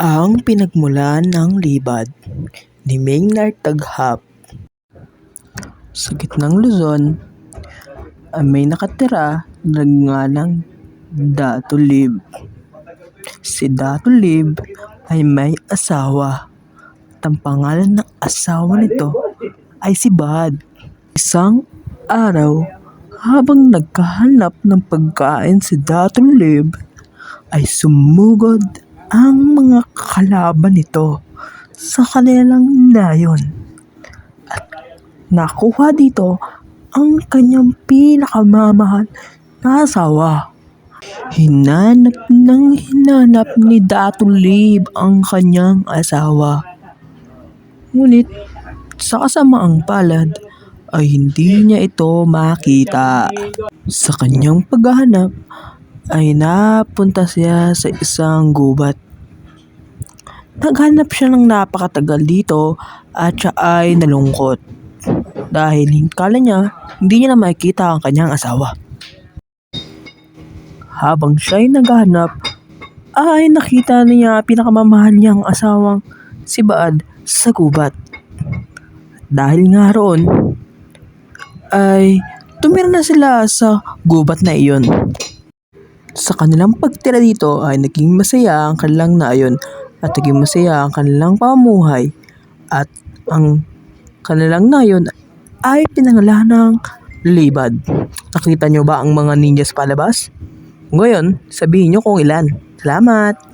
Ang pinagmulan ng libad ni Maynard Taghap Sa gitnang Luzon ay may nakatira na nagngangang Dato Lib. Si Dato Lib ay may asawa at ang pangalan ng asawa nito ay si Bad. Isang araw, habang naghahanap ng pagkain si Dato Lib, ay sumugod ang mga kalaban nito sa kanilang layon. At nakuha dito ang kanyang pinakamamahal na asawa. Hinanap ng hinanap ni Dato Lib ang kanyang asawa. Ngunit sa kasamaang palad ay hindi niya ito makita. Sa kanyang paghahanap ay napunta siya sa isang gubat. Naghanap siya ng napakatagal dito at siya ay nalungkot. Dahil kala niya hindi niya na makikita ang kanyang asawa. Habang siya ay naghahanap ay nakita niya pinakamamahal niyang asawang si Baad sa gubat. Dahil nga roon ay tumira na sila sa gubat na iyon. Sa kanilang pagtira dito ay naging masaya ang kanilang naayon at naging masaya ang kanilang pamuhay at ang kanilang nayon ay pinangalan ng Libad. Nakita niyo ba ang mga ninjas palabas? Ngayon, sabihin niyo kung ilan. Salamat!